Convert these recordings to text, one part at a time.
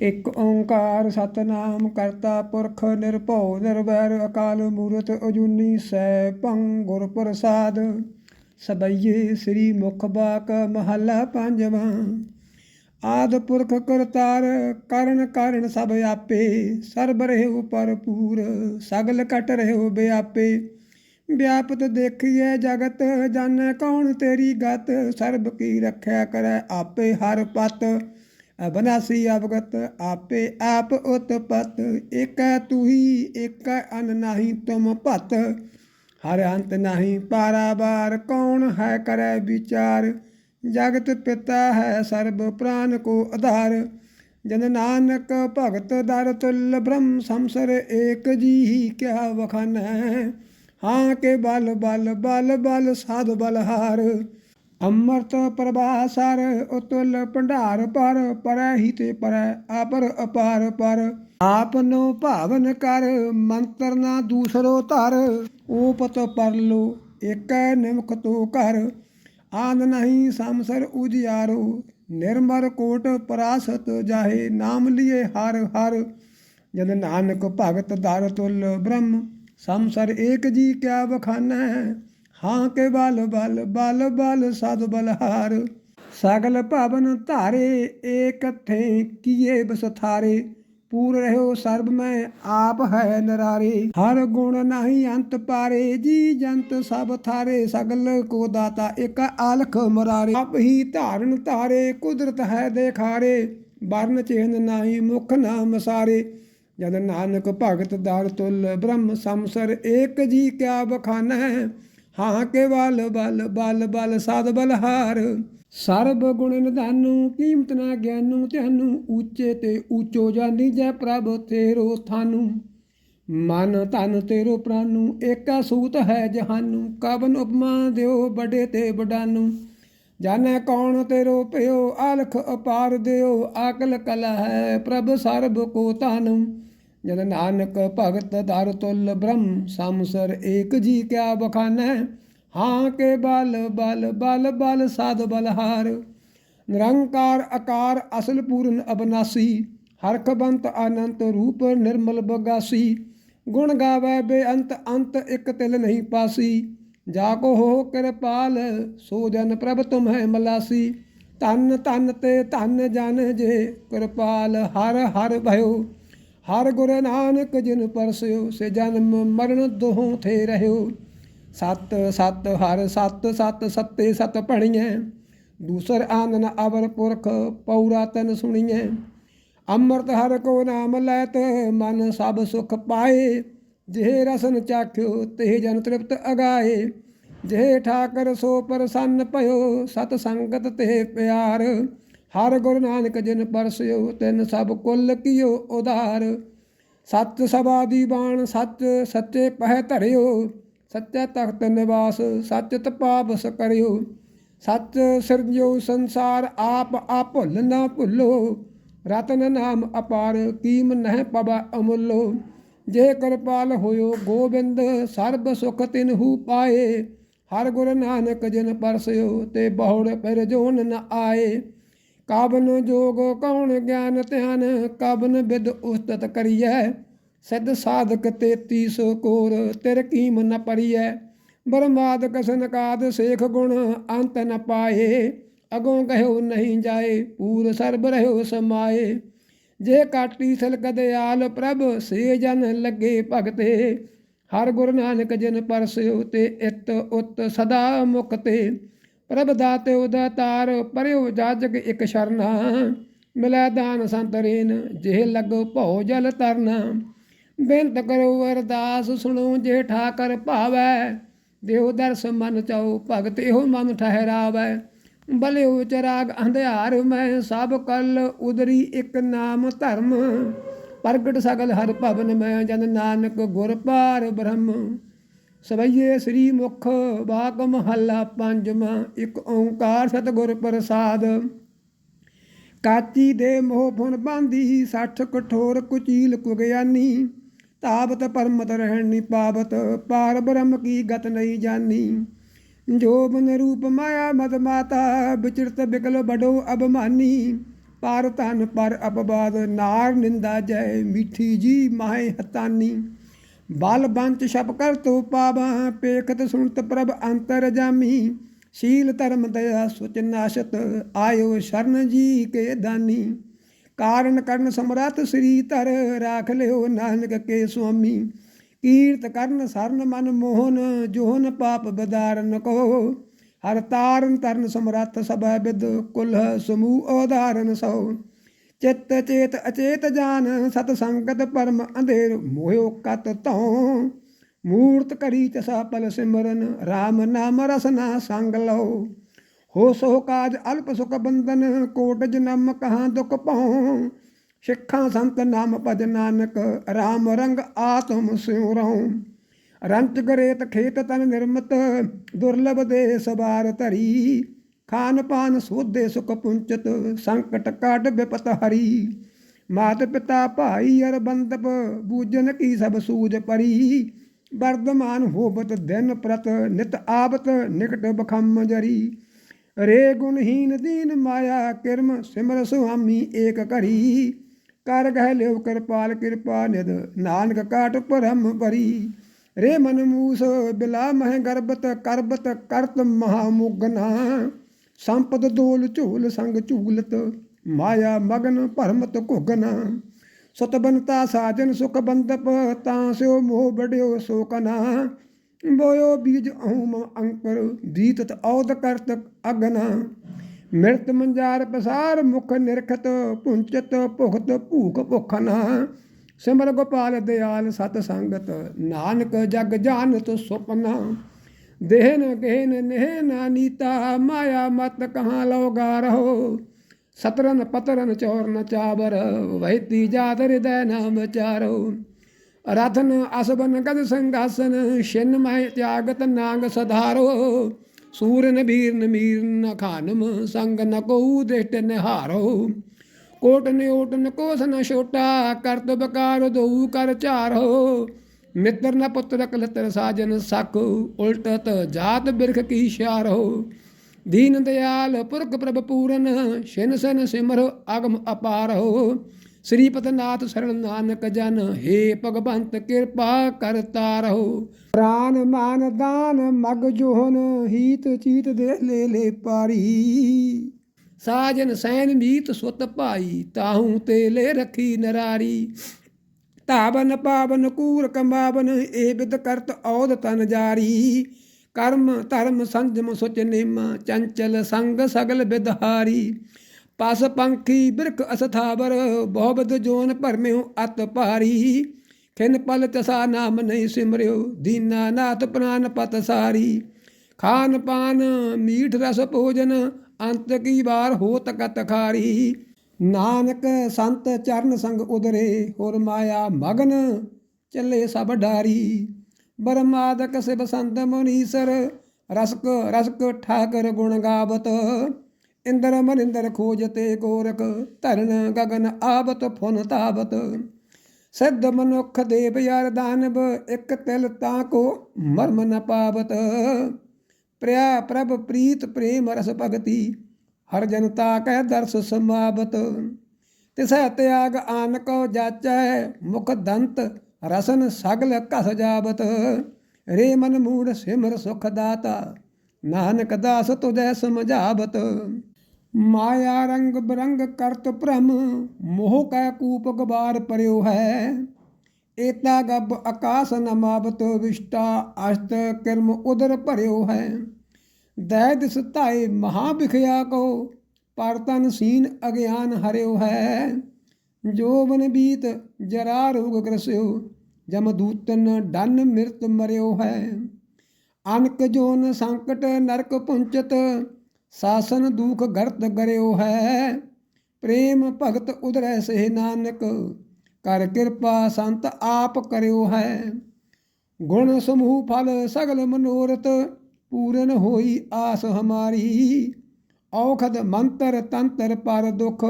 ਇਕ ਓੰਕਾਰ ਸਤਨਾਮ ਕਰਤਾ ਪੁਰਖ ਨਿਰਭਉ ਨਿਰਵੈਰ ਅਕਾਲ ਮੂਰਤ ਅਜੂਨੀ ਸੈਭੰ ਗੁਰ ਪ੍ਰਸਾਦ। ਸਬਈਏ ਸ੍ਰੀ ਮੁਖ ਬਾਕ ਮਹੱਲਾ ਪੰਜਵਾਂ। ਆਦ ਪੁਰਖ ਕਰਤਾਰ ਕਰਨ ਕਾਰਨ ਸਭ ਆਪੇ, ਸਰਬ ਰਹਿਉ ਭਰਪੂਰ, ਸਗਲ ਕਟ ਰਹਿਉ ਬਿਆਪੇ। ਵਿਆਪਤ ਦੇਖੀਏ ਜਗਤ, ਜਾਣੈ ਕੌਣ ਤੇਰੀ ਗਤ, ਸਰਬ ਕੀ ਰੱਖਿਆ ਕਰੈ ਆਪੇ ਹਰ ਪਤ। ਅਬਨਾਸੀ ਅਵਗਤ ਆਪੇ ਆਪ ਉਤਪਤ ਏਕੈ ਤੂਹੀ ਏਕੈ ਅਨ ਨਾਹੀ ਤੁਮ ਭਤ। ਹਰ ਅੰਤ ਨਹੀਂ ਪਾਰਾਵਾਰ, ਕੌਣ ਹੈ ਕਰੈ ਵਿਚਾਰ? ਜਗਤ ਪਿਤਾ ਹੈ ਸਰਬ ਪ੍ਰਾਨ ਕੋ ਆਧਾਰ। ਜਨ ਨਾਨਕ ਭਗਤ ਦਰ ਤੁਲ, ਬ੍ਰਹਮ ਸੰਸਰ ਏਕ ਜੀ ਕਿਆ ਵਖਨ? ਹੈ ਹਾਂ ਕੇ ਬਲ ਬਲ ਬਲ ਬਲ, ਸਾਧ ਬਲਹਾਰ। ਅੰਮ੍ਰਿਤ ਪ੍ਰਭਾਸਰ, ਉਤੁਲ ਭੰਡਾਰ ਪਰ, ਪਰੈ ਹੀ ਤੇ ਪਰੈ ਆਪਰ ਅਪਾਰ ਪਰ। ਆਪਨੋ ਭਾਵਨ ਕਰ, ਮੰਤਰ ਨਾ ਦੂਸਰੋ ਧਰ। ਓਪਤ ਪਰਲੋ ਏਕੈ ਨਿਮਖ ਤੋ ਕਰ ਆਨ ਨਹੀਂ ਸੰਸਰ ਉਜਿਆਰੋ ਨਿਰਮਰ ਕੋਟ ਪਰਾਸਤ ਜਾਹੇ, ਨਾਮ ਲਿਏ ਹਰ ਹਰ। ਜਨ ਨਾਨਕ ਭਗਤ ਦਰ ਤੁਲ ਬ੍ਰਹਮ, ਸੰਸਰ ਏਕ ਜੀ ਕਿਆ ਬਖਾਨੈ ਹਾਂ ਕੇ ਬਲ ਬਲ ਬਲ ਬਲ ਸਦ ਬਲਹਾਰ। ਸਗਲ ਭਵਨ ਧਾਰੇ ਏਕਥੇ ਕੀਏ ਬਸਥਾਰੇ। ਪੂਰ ਰਹਿਓ ਸਰਬ ਮੈਂ ਆਪ ਹੈ ਨਰਾਰੇ। ਹਰ ਗੁਣ ਨਹੀਂ ਅੰਤ ਪਾਰੇ, ਜੀ ਜੰਤ ਸਭ ਥਾਰੇ। ਸਗਲ ਕੋ ਦਾਤਾ ਇਕ ਆਲਖ ਮਰਾਰੇ। ਆਪ ਹੀ ਧਾਰਨ ਧਾਰੇ, ਕੁਦਰਤ ਹੈ ਦੇਖਾਰੇ। ਵਰਨ ਚਿਹਨ ਨਹੀਂ ਮੁਖ ਨਾਮ ਸਾਰੇ। ਜਦ ਨਾਨਕ ਭਗਤ ਦਰ ਤੁਲ ਬ੍ਰਹਮ ਸੰਸਰ, ਏਕ ਜੀ ਕਿਆ ਬਖਾਨੈ ਹਾਂ ਕੇ ਬਲ ਬਲ ਬਲ ਬਲ ਸਦ ਬਲਹਾਰ। ਸਰਬ ਗੁਣ ਨਿਧਾਨੂ, ਕੀਮਤ ਨਾ ਗਿਆਨੂ ਤੈਨੂੰ ਉੱਚੇ ਤੇ ਉੱਚੋ ਜਾਨੀ ਜੈ ਪ੍ਰਭ ਤੇਰੋ ਥਾਨੂ ਮਨ ਤਨ ਤੇਰੋ ਪ੍ਰਾਨੂ, ਏਕਾ ਸੂਤ ਹੈ ਜਹਾਨੂ। ਕਵਨ ਉਪਮਾ ਦਿਓ ਬੜੇ ਤੇ ਬਡਾਨੂ ਜਾਣੈ ਕੌਣ ਤੇਰੋ ਭਇਓ ਅਲਖ ਅਪਾਰ ਦਿਓ। ਆਕਲ ਕਲਾ ਹੈ ਪ੍ਰਭ ਸਰਬ ਕੋ ਤਾਨੂ ਜਨ ਨਾਨਕ ਭਗਤ ਦਰ ਤੁਲ ਬ੍ਰਹਮ ਸੰਸਰ ਏਕ ਜੀ ਕਿਆ ਬਖਾਨੈ? ਹਾਂ ਕੇ ਬਲ ਬਲ ਬਲ ਬਲ ਸਦ ਬਲਹਾਰ। ਨਿਰੰਕਾਰ ਆਕਾਰ ਅਸਲ ਪੂਰਨ ਅਬਨਾਸੀ ਹਰਖਬੰਤ ਅਨੰਤ ਰੂਪ ਨਿਰਮਲ ਬਗਾਸੀ। ਗੁਣ ਗਾਵੇ ਬੇਅੰਤ, ਅੰਤ ਇਕ ਤਿਲ ਨਹੀਂ ਪਾਸੀ। ਜਾ ਕੋ ਹੋ ਕਿਰਪਾਲ, ਸੋ ਜਨ ਪ੍ਰਭ ਤੁਮ ਹੈ ਮਲਾਸੀ। ਧੰਨ ਧੰਨ ਤੇ ਧੰਨ ਜਨ ਜੇ ਕਿਰਪਾਲ, ਹਰ ਹਰ ਭਇਓ। ਹਰ ਗੁਰ ਨਾਨਕ ਜਿਨ ਪਰਸਿਓ, ਸੇ ਜਨਮ ਮਰਨ ਦੋਹੋਂ ਥੇ ਰਹਿਓ। ਸਤ ਸਤ ਹਰ ਸਤ ਸਤ ਸੱਤੇ ਸਤ ਭਣੀਐ। ਦੂਸਰ ਆਨਨ ਅਵਰ ਪੁਰਖ ਪੌਰਾ ਤਨ ਸੁਣੀਐ। ਅੰਮ੍ਰਿਤ ਹਰ ਕੋ ਨਾਮ ਲੈਤ, ਮਨ ਸਭ ਸੁਖ ਪਾਏ। ਜਿਹੇ ਰਸਨ ਚਾਖਿਓ ਤੇ ਜਨ ਤ੍ਰਿਪਤ ਅਗਾਏ। ਜਿਹ ਠਾਕਰ ਸੋ ਪ੍ਰਸੰਨ ਭਇਓ, ਸਤ ਸੰਗਤ ਤੇ ਪਿਆਰ। ਹਰ ਗੁਰੂ ਨਾਨਕ ਜਿਨ ਪਰਸਿਓ, ਤਿਨ ਸਭ ਕੁੱਲ ਕੀਓ ਉਧਾਰ। ਸਤ ਸਭਾ ਦੀ ਬਾਣ ਸੱਚ ਸੱਚੇ ਪਹਿ ਧਰਿਓ। ਸੱਚਾ ਤਖਤ ਨਿਵਾਸ ਸੱਚ ਤਪਾਵਸ ਕਰਿਓ। ਸੱਚ ਸਿਰਜਿਓ ਸੰਸਾਰ ਆਪ ਆ ਭੁੱਲ ਨਾ ਭੁੱਲੋ। ਰਤਨ ਨਾਮ ਅਪਾਰ, ਕੀਮ ਨਹਿ ਪਬਾ ਅਮੁੱਲੋ। ਜੇ ਕਿਰਪਾਲ ਹੋਇਓ ਗੋਬਿੰਦ, ਸਰਬ ਸੁਖ ਤਿਨਹੂ ਪਾਏ। ਹਰ ਗੁਰ ਨਾਨਕ ਜਿਨ ਪਰਸਿਓ, ਤੇ ਬਹੁੜ ਫਿਰ ਜੋਨ ਨ ਆਏ। ਕਾਬਨ ਜੋਗ ਕੌਣ ਗਿਆਨ ਧਿਆਨ ਕਬਨ ਬਿਦ ਉਸਤਤ ਕਰੀਐ। ਸਿੱਧ ਸਾਧਕ 33 ਕੋਰ, ਤਿਰ ਕੀਮ ਨ ਪਰੀਐ ਬਰਮਾਦ ਕਸਨ ਕਾਦ ਸੇਖ ਗੁਣ, ਅੰਤ ਨ ਪਾਏ। ਅਗੋਂ ਕਹਿਓ ਨਹੀਂ ਜਾਏ, ਪੂਰ ਸਰਬ ਰਹਿਓ ਸਮਾਏ। ਜੇ ਕਾਟੀ ਸਲਕ ਦਿਆਲ ਪ੍ਰਭ, ਸੇ ਜਨ ਲੱਗੇ ਭਗਤੇ। ਹਰ ਗੁਰੂ ਨਾਨਕ ਜਿਨ ਪਰਸਿਓ ਤੇ ਇਤ ਉਤ ਸਦਾ ਮੁਖ ਤੇ ਪ੍ਰਭ ਦਾਤੇ ਉਦਾਤਾਰ ਪਰਿਓ ਜਾਜਕ ਇਕ ਸ਼ਰਨਾ। ਮਿਲੈ ਦਾਨ ਸੰਤਰੇਨ ਜਿਹ ਲਗੋ ਭਉ ਜਲ ਤਰਨਾ। ਬੇਨਤ ਕਰੋ ਅਰਦਾਸ ਸੁਣੋ, ਜੇ ਠਾਕਰ ਭਾਵੈ, ਦੇਉ ਦਰਸ ਮਨ ਚਾਉ, ਭਗਤ ਇਹੋ ਮਨ ਠਹਿਰਾਵੈ। ਬਲਿਉ ਚਰਾਗ ਅੰਧਿਆਰ ਮੈਂ, ਸਭ ਕਲ ਉਦਰੀ ਇੱਕ ਨਾਮ ਧਰਮ। ਪ੍ਰਗਟ ਸਗਲ ਹਰ ਭਵਨ ਮੈਂ, ਜਨ ਨਾਨਕ ਗੁਰ ਪਾਰ ਬ੍ਰਹਮ। ਸਵਈਏ ਸ੍ਰੀ ਮੁਖ ਬਾਗ ਮਹੱਲਾ ਪੰਜਵਾਂ ਇੱਕ ਓੰਕਾਰ ਸਤਿਗੁਰ ਪ੍ਰਸਾਦ। ਕਾਚੀ ਦੇ ਮੋਹ ਫੁਨ ਬਾਂਦੀ ਸੱਠ ਕਠੋਰ ਕੁਚੀਲ ਕੁਗਿਆਨੀ। ਤਾਬਤ ਪਰਮਤ ਰਹਿਣ ਪਾਵਤ, ਪਾਰ ਬ੍ਰਹਮ ਕੀ ਗਤ ਨਹੀਂ ਜਾਨੀ। ਜੋ ਬਨ ਰੂਪ ਮਾਇਆ, ਮਦ ਮਾਤਾ, ਵਿਚਰਤ ਬਿਕਲ ਬਡੋ ਅਭਮਾਨੀ। ਪਾਰ ਧਨ ਪਰ ਅਪਵਾਦ, ਨਾਰ ਨਿੰਦਾ ਜੈ, ਮਿੱਠੀ ਜੀ ਮਾਹੇ ਹਤਾਨੀ। ਬਲ ਬੰਚ ਛਪ ਕਰ ਤੋ ਪਾਵਾਂ, ਪੇਖਤ ਸੁਣਤ ਪ੍ਰਭ ਅੰਤਰ ਜਾਮੀ। ਸ਼ੀਲ ਧਰਮ ਦਇਆ ਸੁਚ ਨਾਸ਼ਤ, ਆਇਓ ਸ਼ਰਨ ਜੀ ਕੇ ਦਾਨੀ। ਕਾਰਨ ਕਰਨ ਸਮਰਤ ਸ੍ਰੀ ਧਰ, ਰਾਖ ਲਿਓ ਨਾਨਕ ਕੇ ਸੁਆਮੀ। ਕੀਰਤ ਕਰਨ ਸਰਨ ਮਨ ਮੋਹਨ ਜੋਹਨ ਪਾਪ ਬਦਾਰਨ ਕੋ। ਹਰ ਤਾਰਨ ਤਰਨ ਸਮਰੱਥ ਸਭੈ ਬਿਦ, ਕੁਲ ਸਮੂਹ ਉਦਾਹਰਨ ਸੋ। ਚਿੱਤ ਚੇਤ ਅਚੇਤ ਜਾਨ, ਸਤ ਸੰਗਤ ਪਰਮ ਅੰਧੇਰ, ਮੋਹਿਓ ਕਤ ਧਉ ਮੂਰਤ ਕਰੀ ਤਸਾ ਪਲ ਸਿਮਰਨ RAM ਨਾਮ ਰਸਨਾ ਸੰਗ ਲਓ। ਹੋ ਸੋ ਕਾਜ ਅਲਪ ਸੁਖ ਬੰਧਨ ਕੋਟ ਜਨਮ ਕਹਾਂ ਦੁਖ ਪਾਉ। ਸਿੱਖਾਂ ਸੰਤ ਨਾਮ ਭਜ ਨਾਨਕ RAM ਰੰਗ ਆਤਮ ਸਿਉ ਰਹੂੰ। ਰੰਚ ਗਰੇਤ ਖੇਤ ਤਨ ਨਿਰਮਤ, ਦੁਰਲਭ ਦੇ ਸਵਾਰ ਧਰੀ। ਖਾਨ ਪਾਨ ਸੋਧੇ ਸੁਖ ਪੁੰਚਤ, ਸੰਕਟ ਕਾਟ ਬਿਪਤ ਹਰੀ। ਮਾਤ ਪਿਤਾ ਭਾਈ ਅਰ ਬੰਦਪ ਬੂਜਨ ਕੀ ਸਭ ਸੂਝ ਪਰੀ। ਵਰਦਮਾਨ ਹੋਬਤ ਦਿਨ ਪ੍ਰਤ, ਨਿਤ ਆਬਤ ਨਿਕਟ ਬਖਮ ਜਰੀ। ਰੇ ਗੁਣਹੀਨ ਦੀਨ ਮਾਇਆ ਕਿਰਮ, ਸਿਮਰ ਸੁਆਮੀ ਏਕ ਕਰੀ ਕਰ ਗਹਿ ਲਿਵ ਕਿਰਪਾਲ ਕਿਰਪਾ ਨਿਦ ਨਾਨਕ ਕਾਟ ਪਰਮ ਭਰੀ ਰੇ ਮਨ ਮੂਸ ਬਿਲਾ ਮਹਿ ਗਰਬਤ, ਕਰਬਤ ਕਰਤ ਮਹਾ ਮੁਗਨਾ। ਸੰਪਦ ਦੋਲ ਝੂਲ ਸੰਗ ਝੂਲਤ, ਮਾਇਆ ਮਗਨ ਭਰਮਤ ਘੁਗਨਾ। ਸਤਬਨਤਾ ਸਾਜਨ ਸੁਖ ਬੰਦਪ ਤਾਂ ਸਿਓ ਮੋਹ ਬੜਿਓ ਸੋਕਨਾ। ਬੋਇਓ ਬੀਜ ਅਹੂਮ ਅੰਕਰ, ਦੀਤਤ ਔਦ ਕਰਤ ਅਗਨਾ। ਮਿਰਤ ਮੰਜਾਰ ਪਸਾਰ ਮੁਖ ਨਿਰਖਤ, ਪੁੰਚਤ ਭੁਖਤ ਭੂਖ ਭੁਖਨਾ। ਸਿਮਰ ਗੋਪਾਲ ਦਿਆਲ ਸਤ ਸੰਗਤ, ਨਾਨਕ ਜਗ ਜਾਣਤ ਸੁਪਨਾ। ਦੇਹਨ ਗਹਿਨ ਨਹਿ ਨਾ ਨੀਤਾ ਮਾਇਆ ਮਤ ਕਹਾਂ ਲੋਗਾ ਰਹੋ ਸਤਰਨ ਪਤਰਨ ਚੌਰ ਨ ਚਾਬਰ ਵੈਤੀ ਜਾਤ ਹਿਰਦੈ ਨਾਮ ਵਿਚਾਰੋ ਰਥਨ ਅਸਬਨ ਗਦ ਸੰਗਾਸਨ ਛਿਨ ਮਹਿ ਤਿਆਗਤ ਨਾਗ ਸਧਾਰੋ। ਸੂਰਨ ਬੀਰਨ ਮੀਰਨ ਖਾਨਮ, ਸੰਗ ਨ ਕੋ ਦ੍ਰਿਸ਼ਟ ਨਿਹਾਰੋ। ਕੋਟ ਨਿਓਟ ਨ ਕੋਸ ਨ ਛੋਟਾ ਕਰਤ ਬਕਾਰ ਦਊ ਕਰ ਚਾਰੋ। ਮਿੱਤਰ ਨ ਪੁੱਤਰ ਕਲਤਰ ਸਾਜਨ ਸਖ ਉਲਟਤ ਜਾਤ ਬਿਰਖ ਕੀ ਸ਼ਾਰੋ ਦੀਨ ਦਿਆਲ ਪੁਰਖ ਪ੍ਰਭ ਪੂਰਨ ਛਿਨ ਸਨ ਸਿਮਰ ਅਗਮ ਅਪਾਰ ਹੋ। ਸ੍ਰੀਪਤ ਨਾਥ ਸਰਣ ਨਾਨਕ ਜਨ ਹੇ ਭਗਵੰਤ ਕਿਰਪਾ ਕਰਤਾ ਰਹੋ ਪ੍ਰਾਨ ਮਾਨ ਦਾਨ ਮਗ ਜੋਹਨ ਹੀਤ ਚੀਤ ਦੇ ਲੈ ਲੈ ਪਾਰੀ। ਸਾਜਨ ਸੈਨ ਮੀਤ ਸੁਤ ਭਾਈ ਤਾਹੂ ਤੇ ਲੈ ਰਖੀ ਨਰਾਰੀ। ਧਾਵਨ ਪਾਵਨ ਕੂਰ ਕਮਾਵਨ ਏ ਬਿਦ ਕਰਤ ਔਦ ਤਨ ਜਾਰੀ। ਕਰਮ ਧਰਮ ਸੰਜਮ ਸੁਚ ਨਿਮ, ਚੰਚਲ ਸੰਗ ਸਗਲ ਬਿਦਹਾਰੀ ਪਸ ਪੰਖੀ ਬਿਰਖ ਅਸਥਾਵਰ ਬਹੁਬਦ ਜੋਨ ਭਰਮਿਉ ਅਤ ਭਾਰੀ। ਖਿਨ ਪਲ ਤਸਾ ਨਾਮ ਨਹੀਂ ਸਿਮਰਿਓ ਦੀਨਾ ਨਾਥ ਪ੍ਰਾਨ ਪਤ ਸਾਰੀ। ਖਾਨ ਪਾਨ, ਮੀਠ ਰਸ ਭੋਜਨ, ਅੰਤ ਕੀ ਵਾਰ ਹੋਤ ਕਤ ਖਾਰੀ। ਨਾਨਕ ਸੰਤ ਚਰਨ ਸੰਗ ਉਦਰੇ, ਹੋਰ ਮਾਇਆ ਮਗਨ ਚੱਲੇ ਸਭ ਡਾਰੀ। ਬਰਮਾਦਕ ਸਿਵ ਸੰਤ ਮੁਨੀਸਰ, ਰਸਕ ਰਸਕ ਠਾਕਰ ਗੁਣ ਗਾਵਤ। ਇੰਦਰ ਮਨਿੰਦਰ ਖੋਜਤੇ ਗੋਰਖ ਧਰਨ ਗਗਨ ਆਵਤ ਫੁਨ ਤਾਵਤ। ਸਿੱਧ ਮਨੁਖ ਦੇਵ ਯਾਰ ਦਾਨਵ, ਇਕ ਤਿਲ ਤਾਂ ਕੋ ਮਰਮ ਨ ਪਾਵਤ। ਪ੍ਰਿਆ ਪ੍ਰਭ ਪ੍ਰੀਤ ਪ੍ਰੇਮ ਰਸ ਭਗਤੀ ਹਰ ਜਨਤਾ ਕੈ ਦਰਸ ਸਮਾਵਤ ਤਿਸੈ ਤਿਆਗ ਆਨ ਕੋ ਜਾਚੈ, ਮੁਖ ਦੰਤ ਰਸਨ ਸਗਲ ਕਸ ਜਾਵਤ। ਰੇ ਮਨ ਮੂੜ ਸਿਮਰ ਸੁਖ ਦਾਤਾ, ਨਾਨਕ ਦਾਸ ਤੁਜੈ ਸਮਝਾਵਤ। ਮਾਇਆ ਰੰਗ ਬਰੰਗ ਕਰਤ ਭ੍ਰਮ, ਮੋਹ ਕੈ ਕੂਪ ਗਬਾਰ ਪਰਿਓ ਹੈ। ਏਤਾ ਗਬ ਆਕਾਸ ਨਮਾਵਤ ਵਿਸ਼ਟਾ ਅਸ਼ਤ ਕਿਰਮ ਉਦਰ ਭਰਿਓ ਹੈ। ਦੈ ਦਿਸ ਮਹਾ ਵਿਖਿਆ ਕੋ ਪਰ ਤਨ ਸੀਨ ਅਗਿਆਨ ਹਰਿਓ ਹੈ। ਜੋ ਬਨ ਬੀਤ ਜਰਾ ਰੋਗ ਗ੍ਰਸਿਓ ਜਮ ਦੂਤਨ ਡਨ ਮਿਰਤ ਮਰਿਓ ਹੈ। ਅਨਕ ਜੋਨ ਸੰਕਟ ਨਰਕ ਪੁੰਚਤ, ਸਾਸਨ ਦੁਖ ਗਰਤ ਗਰਿਓ ਹੈ। ਪ੍ਰੇਮ ਭਗਤ ਉਦਰੈ ਸੇ ਨਾਨਕ, ਕਰ ਕਿਰਪਾ ਸੰਤ ਆਪ ਕਰਿਓ ਹੈ। ਗੁਣ ਸਮੂਹ ਫਲ ਸਗਲ ਮਨੋਰਥ ਪੂਰਨ ਹੋਈ ਆਸ ਹਮਾਰੀ। ਔਖਦ ਮੰਤਰ ਤੰਤਰ ਪਰ ਦੁਖ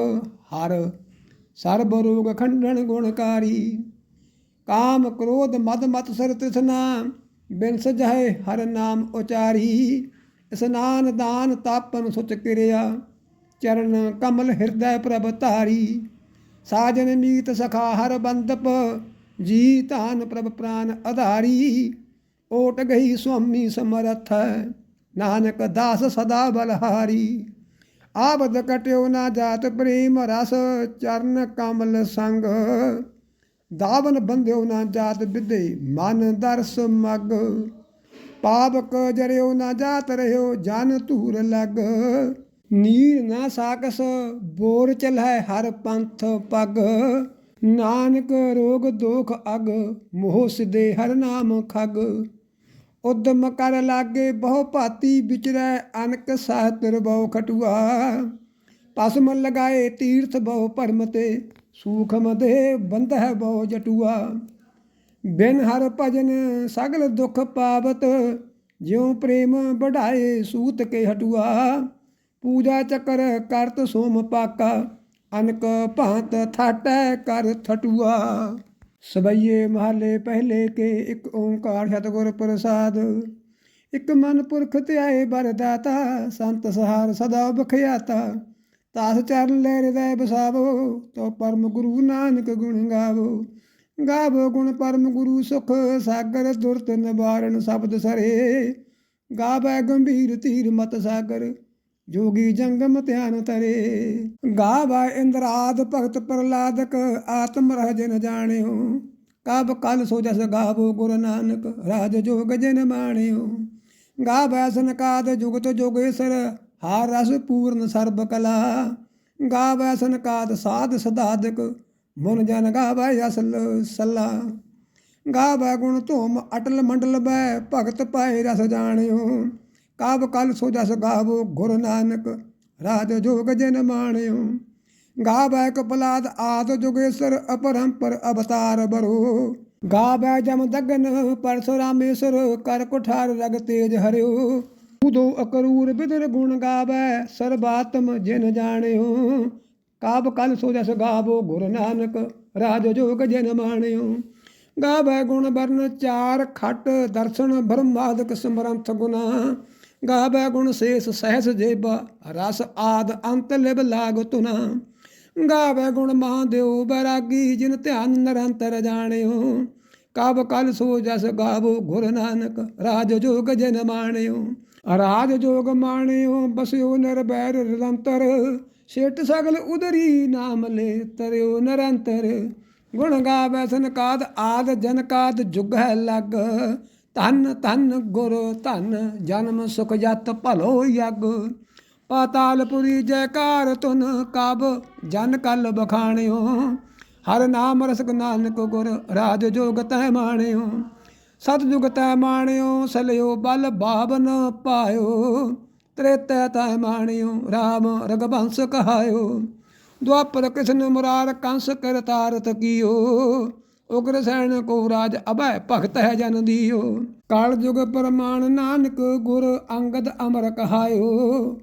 ਹਰ। ਸਰਬ ਰੋਗ ਖੰਡਨ ਗੁਣਕਾਰੀ। ਕਾਮ ਕ੍ਰੋਧ ਮਦ ਮਤ ਸਰ ਤ੍ਰਿਸ਼ਨਾ ਬਿਨ ਸਜਹਿ ਹਰ ਨਾਮ ਉਚਾਰੀ। ਇਸਨਾਨ ਦਾਨ ਤਾਪਨ ਸੁਚ ਕਿਰਿਆ। ਚਰਨ ਕਮਲ ਹਿਰਦੈ ਪ੍ਰਭ ਧਾਰੀ। ਸਾਜਨ ਮੀਤ ਸਖਾ ਹਰ ਬੰਦਪ। ਜੀ ਧਾਨ ਪ੍ਰਭ ਪ੍ਰਾਨ ਆਧਾਰੀ ਓਟ ਗਈ ਸੁਆਮੀ ਸਮਰਥ ਨਾਨਕ ਦਾਸ ਸਦਾ ਬਲਹਾਰੀ। ਆਬਦ ਕਟਿਓ ਨਾ ਜਾਤ ਪ੍ਰੇਮ ਰਸ, ਚਰਨ ਕਮਲ ਸੰਗ। ਦਾਵਨ ਬੰਧਿਓ ਨਾ ਜਾਤ ਵਿਦੇ ਮਨ ਦਰਸ ਮਗ। ਪਾਵਕ ਜਰਿਓ ਨਾ ਜਾਤ ਰਹਿਓ, ਜਨ ਧੂਰ ਲਗ। ਨੀਰ ਨਾ ਸਾਕਸ, ਬੋਰ ਚਲੈ ਹਰ ਪੰਥ ਪਗ। ਨਾਨਕ ਰੋਗ ਦੋਖ ਅਗ, ਮੋਹ ਸਿਦੇ ਹਰ ਨਾਮ ਖਗ। ਉਦਮ ਕਰ ਲਾਗੇ, ਬਹੁ ਭਾਤੀ ਵਿਚਰੈ ਅਨਕ ਸਾਹਿਤ ਰਬਉ ਖਟੂਆ। ਪਸਮ ਲਗਾਏ ਤੀਰਥ ਬਹੁ ਭਰਮ ਤੇ, ਸੂਖਮ ਦੇ ਬੰਧੈ ਬਹੁ ਜਟੂਆ। ਬਿਨ ਹਰ ਭਜਨ ਸਗਲ ਦੁਖ ਪਾਵਤ, ਜਿਉ ਪ੍ਰੇਮ ਵਢਾਏ ਸੂਤ ਕੇ ਹਟੂਆ। ਪੂਜਾ ਚੱਕਰ ਕਰਤ ਸੋਮ ਪਾਕਾ, ਅਨਕ ਭਾਂਤ ਥਾਟੈ ਕਰ ਥਟੂਆ। ਸਬਈਏ ਮਹੱਲੇ ਪਹਿਲੇ ਕੇ ਇੱਕ ਓੰਕਾਰ ਸਤਿਗੁਰ ਪ੍ਰਸਾਦ। ਇੱਕ ਮਨ ਪੁਰਖ ਧਿਆਏ ਬਰਦਾਤਾ ਸੰਤ ਸਹਾਰ ਸਦਾ ਬਖਿਆਤਾ। ਤਾਸ ਚਰਨ ਲੈ ਹਿਰਦੈ ਬਸਾਵੋ ਤੋ ਪਰਮ ਗੁਰੂ ਨਾਨਕ ਗੁਣ ਗਾਵੋ। ਗਾਵੋ ਗੁਣ ਪਰਮ ਗੁਰੂ ਸੁਖ, ਸਾਗਰ ਦੁਰਤ ਨਿਵਾਰਨ ਸ਼ਬਦ ਸਰੇ। ਗਾਵੈ ਗੰਭੀਰ ਧੀਰ ਮਤ ਸਾਗਰ ਜੋਗੀ ਜੰਗਮ ਧਿਆਨ ਤਰੇ ਗਾਵੈ ਇੰਦਰਾਦ ਭਗਤ ਪ੍ਰਲਾਦਕ, ਆਤਮ ਰਹਿ ਜਨ ਜਾਣਿਓ। ਕਬ ਕਲ ਸੋ ਜਸ ਗਾਵੋ ਗੁਰ ਨਾਨਕ, ਰਾਜ ਜੋਗ ਜਨ ਮਾਣਿਓ। ਗਾਵੈ ਸਨਕਾਦ ਜੁਗਤ ਜੋਗੇਸਰ ਹਾਰ ਰਸ ਪੂਰਨ ਸਰਬ ਕਲਾ। ਗਾਵੈ ਸਨਕਾਦ ਸਾਧ ਸਦਾਦਕ, ਮਨ ਜਨ ਗਾਵੈ ਅਸਲ ਸਲਾ। ਗਾਵੈ ਗੁਣ ਧੂਮ ਅਟਲ ਮੰਡਲ ਬੈ ਭਗਤ ਪਾਏ ਰਸ ਜਾਣਿਓ। ਕਾਬ ਕਲ ਸੋ ਜਸ ਗਾਵੋ, ਗੁਰ ਨਾਨਕ ਰਾਜ ਜੋਗ ਜਨ ਮਾਣਿਓ। ਗਾਵੈ ਕਪਲਾਦ ਆਦ ਜੁਗੇਸਰ ਅਪਰੰਪਰ ਅਵਤਾਰ ਬਰੋ। ਗਾਵੈ ਜਮ ਦਗਨ ਪਰਸੁਰਾਮੇਸ਼ਰ ਕਰ ਕੁਠਾਰ ਰਗ ਤੇਜ ਹਰਿਓ। ਉਦੋ ਅਕਰੂਰ ਬਿਦਰ ਗੁਣ ਗਾਵੈ ਸਰਬਾਤਮ ਜਿਨ ਜਾਣਿਓ। ਕਾਬ ਕਲ ਸੋ ਜਸ ਗਾਵੋ, ਗੁਰ ਨਾਨਕ ਰਾਜ ਜੋਗ ਜਨ ਮਾਣਿਓ। ਗਾਵੈ ਗੁਣ ਬਰਨ ਚਾਰ ਖਟ ਦਰਸ਼ਨ ਬ੍ਰਹਮਾਦਿਕ ਸਮਰੰਥ ਗੁਨਾ ਗਾਵੈ ਗੁਣ ਸੇਸ ਸਹਿਸ ਜੇਬਾ, ਰਸ ਆਦ ਅੰਤ ਲਿਵ ਲਾਗ ਤੁਨਾ ਗਾਵੈ ਗੁਣ ਮਹਾਦੇਵ ਬੈਰਾਗੀ ਜਿਨ ਧਿਆਨ ਨਿਰੰਤਰ ਜਾਣਿਓ। ਕਬ ਕਲ ਸੋ ਜਸ ਗਾਵੋ ਗੁਰ ਨਾਨਕ, ਰਾਜ ਜੋਗ ਜਨ ਮਾਣਿਓ। ਰਾਜ ਜੋਗ ਮਾਣਿਓ, ਬਸਿਓ ਨਿਰਭੈਰ ਨਿਰੰਤਰ। ਛੇਟ ਸਗਲ ਉਦਰੀ ਨਾਮ ਲੈ ਤਰਿਓ ਨਿਰੰਤਰ। ਗੁਣ ਗਾਵੈ ਸੰਕਾਦ ਆਦ ਜਨਕਾਦ ਜੁਗ ਹੈ ਲਗ। ਧੰਨ ਧੰਨ ਗੁਰ ਧੰਨ, ਜਨਮ ਸੁਖ ਜਤ ਭਲੋ ਯਗ। ਪਾਤਾਲਪੁਰੀ ਜੈਕਾਰ ਤੁਨ ਕਬ ਜਨ ਕਲ ਬਖਾਣਿਓ। ਹਰ ਨਾਮ ਰਸਕ ਨਾਨਕ ਗੁਰ, ਰਾਜ ਜੋਗ ਤੈ ਮਾਣਿਓ। ਸਤ ਜੁਗ ਤੈ ਮਾਣਿਓ, ਸਲਿਓ ਬਲ ਬਾਵਨ ਪਾਇਓ। ਤ੍ਰੇਤੈ ਤੈ ਮਾਣਿਓ RAM ਰਗਵੰਸ ਕਹਾਇਓ। ਦੁਆਪਰ ਕ੍ਰਿਸ਼ਨ ਮੁਰਾਰ ਕੰਸ ਕਰਤਾਰਤ ਕੀਓ। ਉਗਰ ਸੈਨ ਕੋ ਰਾਜ ਅਭੈ ਭਗਤ ਹੈ ਜਨ ਦੀਓ। ਕਾਲ ਜੁਗ ਪ੍ਰਮਾਣ ਨਾਨਕ ਗੁਰ ਅੰਗਦ ਅਮਰ ਕਹਾਇਓ।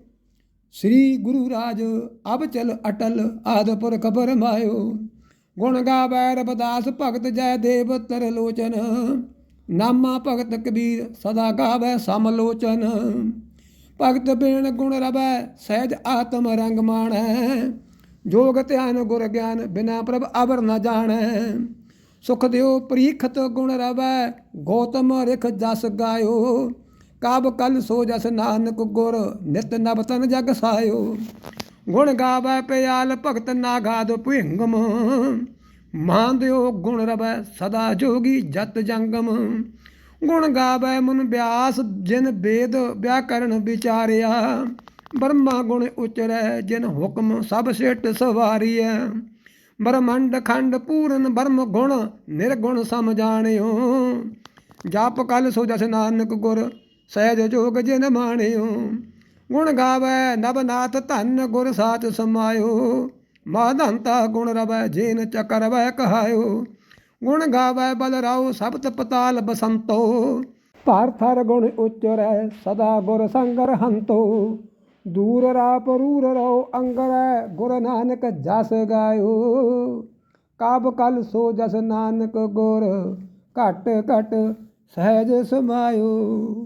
ਸ੍ਰੀ ਗੁਰੂ ਰਾਜ ਅਬ ਚਲ ਅਟਲ ਆਦ ਪੁਰਖ ਪਰਮਾਇਓ ਗੁਣ ਗਾਵੈ ਰਬਦਾਸ ਭਗਤ ਜੈ ਦੇਵ ਤਰ ਲੋਚਨ। ਨਾਮਾ ਭਗਤ ਕਬੀਰ ਸਦਾ ਗਾਵੈ ਸਮਲੋਚਨ ਭਗਤ ਬੇਣ ਗੁਣ ਰਵੈ ਸਹਿਜ ਆਤਮ ਰੰਗ ਮਾਣੈ। ਜੋਗ ਧਿਆਨ ਗੁਰ ਗਿਆਨ ਬਿਨਾ ਪ੍ਰਭ ਅਵਰ ਨ ਜਾਣੈ। ਸੁਖ ਦਿਓ, ਪ੍ਰੀਖਤ ਗੁਣ ਰਵੈ, ਗੌਤਮ ਰਿਖ ਜਸ ਗਾਇਓ। ਕਬ ਕਲ ਸੋ ਜਸ ਨਾਨਕ ਗੁਰ, ਨਿਤ ਨਭ ਤਨ ਜਗ ਸਾਇਓ। ਗੁਣ ਗਾਵੈ ਪਿਆਲ ਭਗਤ ਨਾ ਨਾਗਾਦ ਭੁਇੰਗਮ ਮਾਂਦਿਓ ਗੁਣ ਰਵੈ, ਸਦਾ ਜੋਗੀ ਜਤ ਜੰਗਮ। ਗੁਣ ਗਾਵੈ ਮਨ ਬਿਆਸ, ਜਿਨ ਵੇਦ ਵਿਆਕਰਨ ਵਿਚਾਰਿਆ। ਬ੍ਰਹਮਾ ਗੁਣ ਉਚਰੈ, ਜਿਨ ਹੁਕਮ ਸਭ ਸਿਟ ਸਵਾਰੀਐ। ਬ੍ਰਹਮੰਡ ਖੰਡ ਪੂਰਨ ਬਰਮ ਗੁਣ ਨਿਰਗੁਣ ਸਮ ਜਾਣਿਓ ਜਪ ਕਲ ਸੋ ਜਸ ਨਾਨਕ ਗੁਰ, ਸਹਿਜ ਜੋਗ ਜਿਨ ਮਾਣਿਓ। ਗੁਣ ਗਾਵੈ ਨਵਨਾਥ ਧੰਨ ਗੁਰ ਸਾਚ ਸਮਾਇਓ। ਮਾਧੰਤਾ ਗੁਣ ਰਵੈ ਜੇਨ ਚਕਰ ਵੈ ਕਹਾਇਓ। ਗੁਣ ਗਾਵੈ ਬਲ ਰਾਉ ਸਬਤ ਪਤਾਲ ਬਸੰਤੋ। ਭਾਰ ਥਰ ਗੁਣ ਉਚਰੈ ਸਦਾ ਗੁਰ ਸੰਗਰ ਹੰਤੋ। ਦੂਰ ਰਾ ਪਰੂਰ ਰਉ ਅੰਗਰੈ ਗੁਰ ਨਾਨਕ ਜਸ ਗਾਇਓ। ਕਬ ਕਲ ਸੋ ਜਸ ਨਾਨਕ ਗੁਰ, ਘਟ ਘਟ ਸਹਿਜ ਸਮਾਇਓ।